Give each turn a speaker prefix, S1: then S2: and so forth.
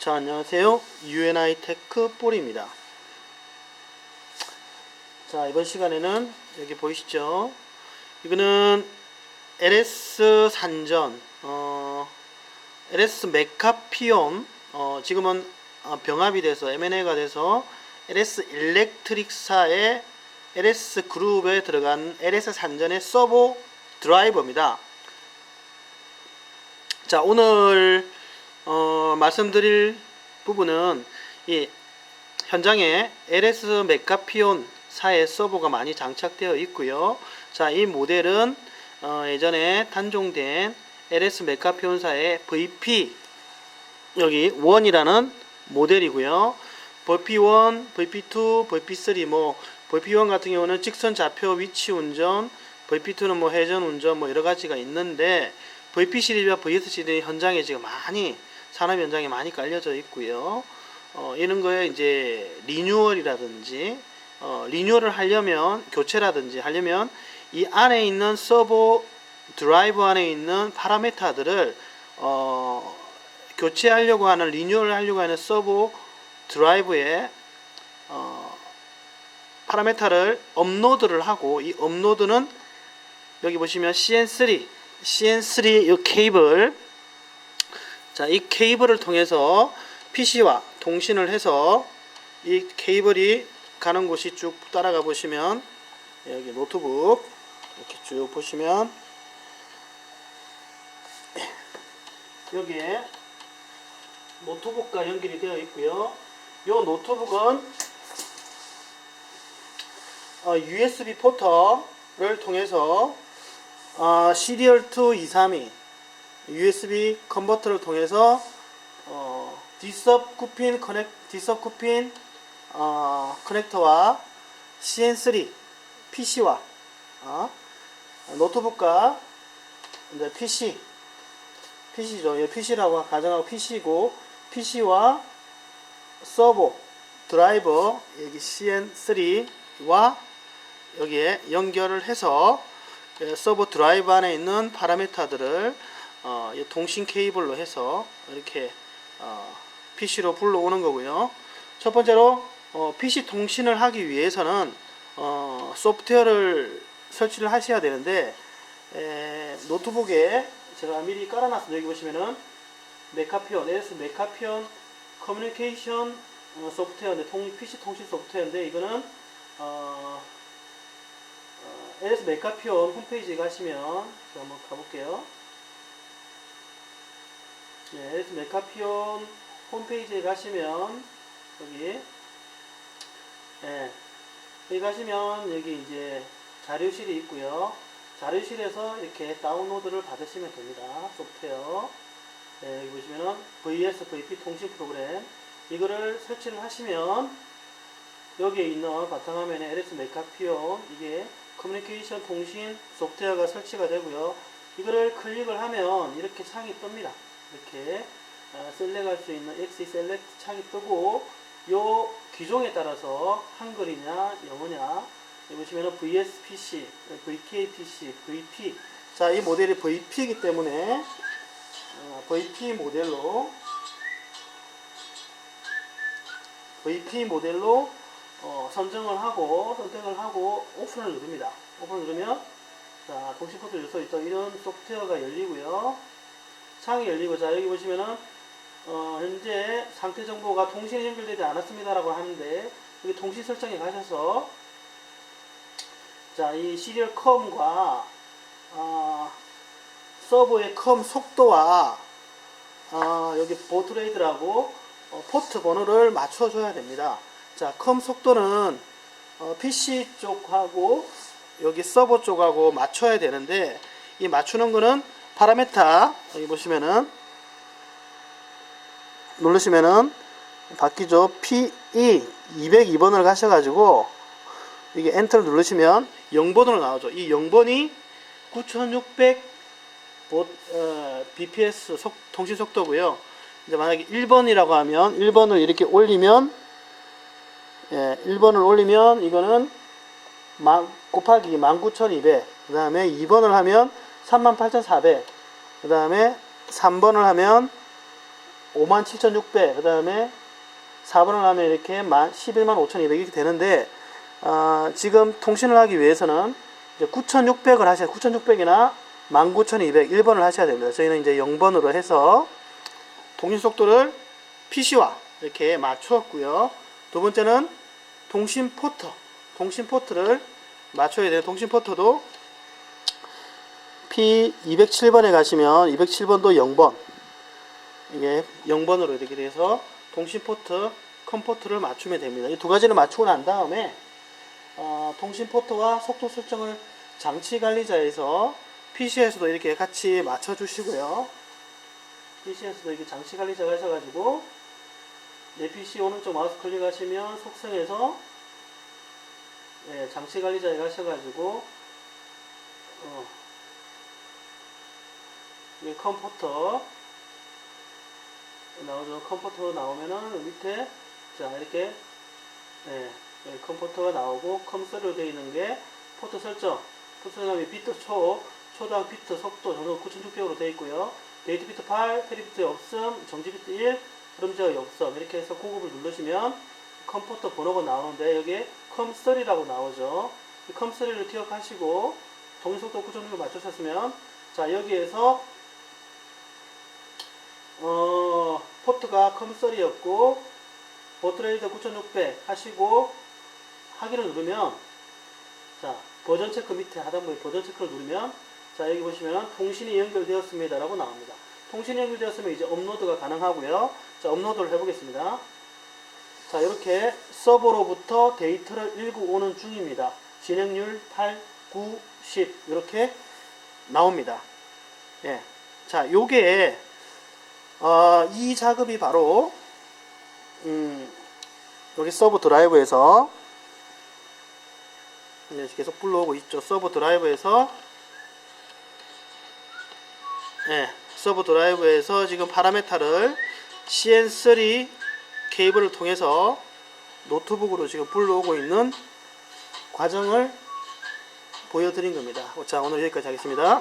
S1: 자, 안녕하세요. UNI 테크 볼입니다. 자, 이번 시간에는 여기 보이시죠? 이거는 LS 산전, 어, LS 메카피온, 어, 지금은 어, 병합이 돼서 M&A가 돼서 LS 일렉트릭사의 LS 그룹에 들어간 LS 산전의 서버 드라이버입니다. 자, 오늘 어, 말씀드릴 부분은 이 현장에 LS 메카피온 사의 서버가 많이 장착되어 있고요. 자, 이 모델은 어, 예전에 단종된 LS 메카피온사의 VP 여기 1이라는 모델이고요. VP1, VP2, VP3 뭐 VP1 같은 경우는 직선 좌표 위치 운전, VP2는 뭐 회전 운전 뭐 여러 가지가 있는데 VP 시리즈와 VS 시리즈 현장에 지금 많이 산업 현장에 많이 깔려져 있고요. 어, 이런 거에 이제 리뉴얼이라든지 어, 리뉴얼을 하려면 교체라든지 하려면 이 안에 있는 서버 드라이브 안에 있는 파라메타들을 어, 교체하려고 하는 리뉴얼을 하려고 하는 서버 드라이브에 어, 파라메타를 업로드를 하고 이 업로드는 여기 보시면 CN3 CN3 이 케이블 자, 이 케이블을 통해서 PC와 통신을 해서 이 케이블이 가는 곳이 쭉 따라가 보시면 여기 노트북 이렇게 쭉 보시면 여기에 노트북과 연결이 되어 있고요. 이 노트북은 어, USB 포터를 통해서 어, 시리얼 2 232 USB 컨버터를 통해서 어, 디섭 쿠핀 커넥 디섭 쿠핀 어, 커넥터와 CN3 PC와 어, 노트북과 이제 PC PC죠. 예, PC라고 가정하고 PC고 PC와 서버 드라이버 여기 CN3와 여기에 연결을 해서 예, 서버 드라이브 안에 있는 파라메타들을 어, 이 통신 케이블로 해서 이렇게 어, PC로 불러오는 거고요. 첫 번째로 어, PC 통신을 하기 위해서는 어, 소프트웨어를 설치를 하셔야 되는데 에, 노트북에 제가 미리 깔아놨습니다. 여기 보시면은 메카피온, LS 메카피온 커뮤니케이션 어, 소프트웨어인데 통, PC 통신 소프트웨어인데 이거는 어, 어, LS 메카피온 홈페이지에 가시면 한번 가볼게요. 네, LS 메카피온 홈페이지에 가시면 여기 예, 여기 가시면 여기 이제 자료실이 있고요. 자료실에서 이렇게 다운로드를 받으시면 됩니다. 소프트웨어. 네, 여기 보시면은 VS, VP 통신 프로그램. 이거를 설치를 하시면 여기에 있는 바탕화면에 LS 메카피온 이게 커뮤니케이션 통신 소프트웨어가 설치가 되고요. 이거를 클릭을 하면 이렇게 창이 뜹니다. 이렇게 어, 셀렉할 수 있는 X 셀렉트 창이 뜨고 요 기종에 따라서 한글이냐 영어냐 보시면은 VSPC, VKPC, VP 자 이 모델이 VP이기 때문에 어, VP 모델로 VP 모델로 어, 선정을 하고 선택을 하고 오픈을 누릅니다. 오픈을 누르면 자 통신 포트 요소 있죠. 이런 소프트웨어가 열리고요. 창이 열리고 자 여기 보시면은 어, 현재 상태 정보가 통신에 연결되지 않았습니다라고 하는데 여기 통신 설정에 가셔서 자 이 시리얼 컴과 어, 서버의 컴 속도와 어, 여기 보트레이드라고 어, 포트 번호를 맞춰줘야 됩니다. 자, 컴 속도는 어, PC 쪽하고 여기 서버 쪽하고 맞춰야 되는데 이 맞추는 거는 파라메타 여기 보시면은 누르시면은 바뀌죠. PE 202번을 가셔가지고 이게 엔터를 누르시면 0번으로 나오죠. 이 0번이 9600 보, 어, bps 속, 통신 속도고요. 이제 만약에 1번이라고 하면 1번을 이렇게 올리면 예, 1번을 올리면 이거는 만, 곱하기 19200. 그 다음에 2번을 하면 38400. 그 다음에 3번을 하면 57,600, 그 다음에 4번을 하면 이렇게 115,200 이렇게 되는데, 아, 지금 통신을 하기 위해서는 이제 9,600을 하셔야, 9,600이나 19,200, 1번을 하셔야 됩니다. 저희는 이제 0번으로 해서 통신 속도를 PC와 이렇게 맞추었고요. 두 번째는 통신 포트, 통신 포트를 맞춰야 돼요. 통신 포트도 P207번에 가시면 207번도 0번 이게 0번으로 이렇게 돼서 통신 포트, 컴포트를 맞추면 됩니다. 이 두 가지를 맞추고 난 다음에 어, 통신 포트와 속도 설정을 장치 관리자에서 PC에서도 이렇게 같이 맞춰 주시고요. PC에서도 이렇게 장치 관리자가 하셔가지고 내 PC 오른쪽 마우스 클릭하시면 속성에서 네, 장치 관리자에 가셔가지고 어, 이 컴포터 나오죠. 컴포터 나오면은 밑에 자 이렇게 네, 컴포터가 나오고 컴퓨터로 되어 있는 게 포트 설정 포트 설정이 비트 초 초당 비트 속도 전후 9600으로 되어 있고요. 데이트 비트 8, 테리 비트 없음, 정지 비트 1, 흐름 제어 없음 이렇게 해서 고급을 누르시면 컴포터 번호가 나오는데 여기에 컴3라고 나오죠. 이 컴3를 기억하시고 정속도 9600 맞추셨으면 자 여기에서 어, 포트가 컴3였고 보트레이더 9600 하시고 하기를 누르면 자 버전 체크 밑에 하단부에 버전 체크를 누르면 자 여기 보시면 통신이 연결되었습니다 라고 나옵니다. 통신이 연결되었으면 이제 업로드가 가능하고요. 자 업로드를 해보겠습니다. 자 이렇게 서버로부터 데이터를 읽고 오는 중입니다. 진행률 8, 9, 10 이렇게 나옵니다. 예. 자 요게 어, 이 작업이 바로 음, 여기 서버 드라이브에서 계속 불러오고 있죠. 서버 드라이브에서 예, 서버 드라이브에서 지금 파라메타를 CN3 케이블을 통해서 노트북으로 지금 불러오고 있는 과정을 보여드린 겁니다. 자, 오늘 여기까지 하겠습니다.